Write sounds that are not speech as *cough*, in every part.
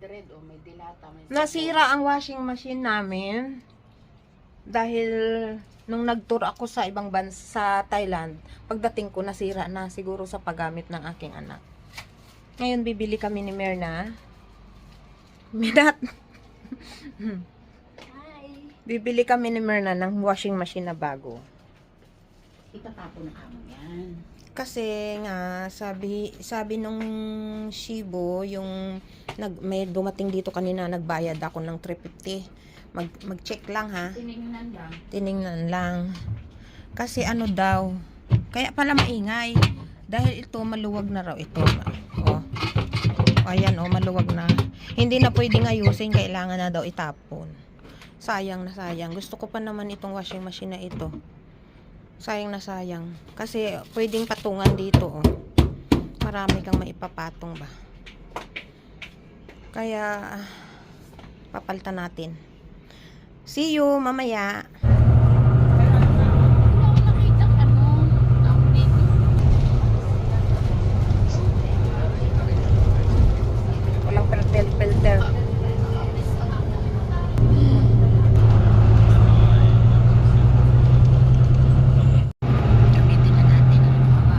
dread o may dilata, may Nasira ang washing machine namin dahil nung nag-tour ako sa ibang bansa sa Thailand, pagdating ko nasira na siguro sa paggamit ng aking anak. Ngayon bibili kami ni Merna. Minat. Hi! bibili kami ni Merna ng washing machine na bago. Itatapon na kamo yan. Kasi nga sabi sabi nung Shibo yung nag may dumating dito kanina nagbayad ako ng 350. Mag mag-check lang ha. Tinignan lang. tiningnan lang. Kasi ano daw, kaya pala maingay. Dahil ito, maluwag na raw ito. O. Ayan, o, maluwag na. Hindi na pwedeng ayusin, kailangan na daw itapon. Sayang na sayang. Gusto ko pa naman itong washing machine na ito. Sayang na sayang. Kasi pwedeng patungan dito, o. Marami kang maipapatong ba. Kaya, papalitan natin. See you mamaya. Walang filter, filter. Gamitin na natin ang baba.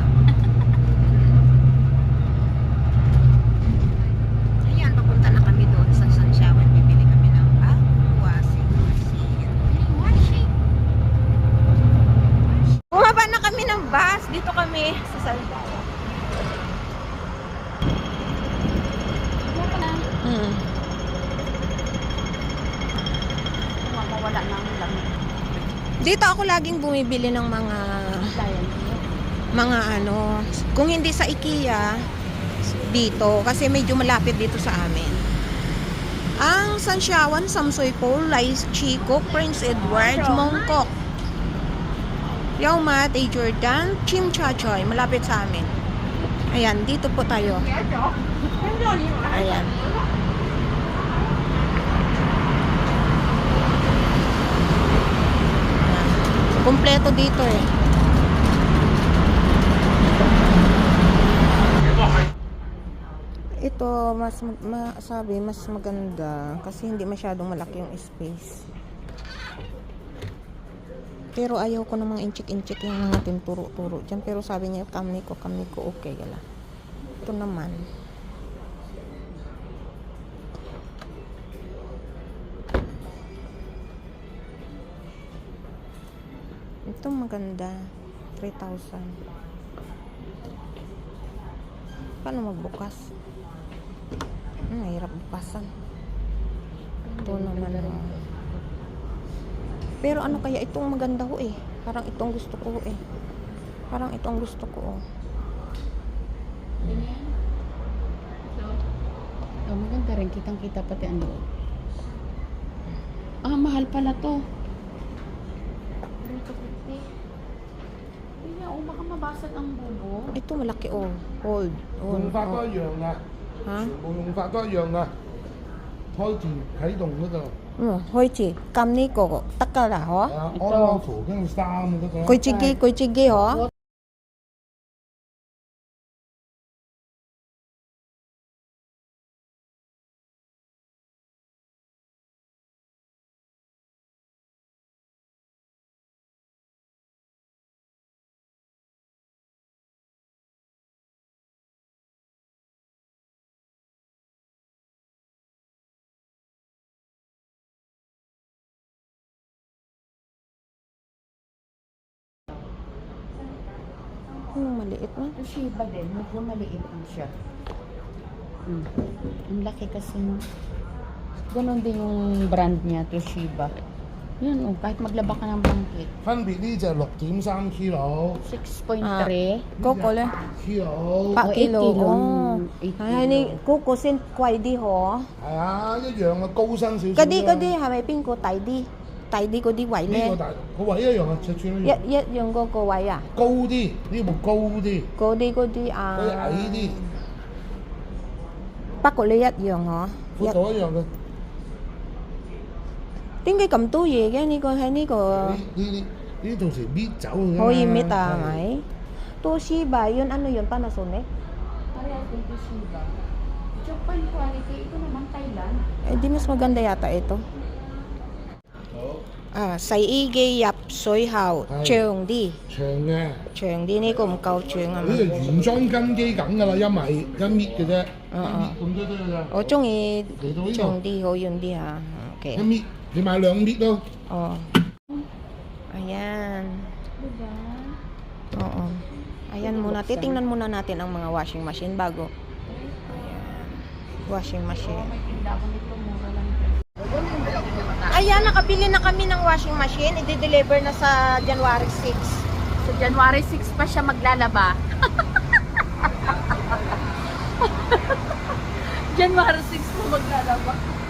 Ayan, papunta na kami doon sa Sansyawan. Bibili kami ng ah, washing machine. Washing. Bumaba na kami ng bus. Dito kami sa Sansyawan. Wala ka lang. Hmm. Kung mawala na ang lamig. Dito ako laging bumibili ng mga mga ano, kung hindi sa IKEA, dito, kasi medyo malapit dito sa amin. Ang Sansyawan, Samsoy Po, Lais Chico, Prince Edward, Mongkok. Yaumat, A. Jordan, Chim Chachoy, malapit sa amin. Ayan, dito po tayo. Ayan. Kompleto dito eh. Ito, mas mag- ma, sabi, mas maganda kasi hindi masyadong malaki yung space. Pero ayaw ko ng mga inchik-inchik yung mga tinturo-turo dyan. Pero sabi niya, kamni ko, kamni ko, okay gala. Ito naman. Ito maganda. 3,000. Paano magbukas? Hmm, hirap bukasan. Ito naman. oh. Pero ano kaya itong maganda ko eh. Parang itong gusto ko eh. Parang itong gusto ko oh. Ganyan. So, oh, maganda rin. Kitang-kita pati ang loob. Ah, mahal pala to. 350. Kaya, oh, baka mabasag ang bubo. Ito malaki oh. Hold. Hold. 用法都 Oh. 一样噶， Ha? 全部用法都一样噶。开住启动嗰度， 嗯，开始咁呢个得噶啦，嗬？我攞图经三。佢自己佢自己嗬。Anong maliit man? Toshiba din. Medyo maliit lang siya. Hmm. Ang laki kasi. no? Ganon din yung brand niya, Toshiba. Yan, oh, kahit maglaba ka ng bangkit. 分别呢就六点三 kilo 6.3. Koko le. kilo， Pa Oh, kilo. 8 kilo. Oh. 8 Ay, ni kuko sin kwai di ho. 系啊，一样嘅高身少少。 Kadi kadi ha may pin ko tai 低啲嗰啲位咧？呢、個大個位一樣啊，尺寸一樣。一一樣嗰個位啊？高啲，呢部高啲。嗰啲嗰啲啊。矮啲。不過你一樣、啊。寬度一樣嘅。點解咁多嘢嘅？呢、個喺呢、個。呢呢呢到時搣走㗎。可以搣啊，係咪？多斯白用安樣班啊，送你。Ah, sai y嘅入水后，系长啲，长嘅，长啲呢个唔够长啊嘛呢。个原装根基紧㗎啦，一米一搣嘅啫，一嗯嗯搣咁多得㗎咋。我中意嚟到呢长度啲好远啲啊。一 OK，搣，你买两搣咯。 oh. Ayan. Diba? Oo. Ayan muna. Titingnan muna natin ang mga washing machine bago. Ayan. Washing machine. May tinda ko nito, mura lang. Ayan, nakabili na kami ng washing machine. I-deliver na sa January 6. Sa January 6 pa siya maglalaba. *laughs* January 6 pa maglalaba.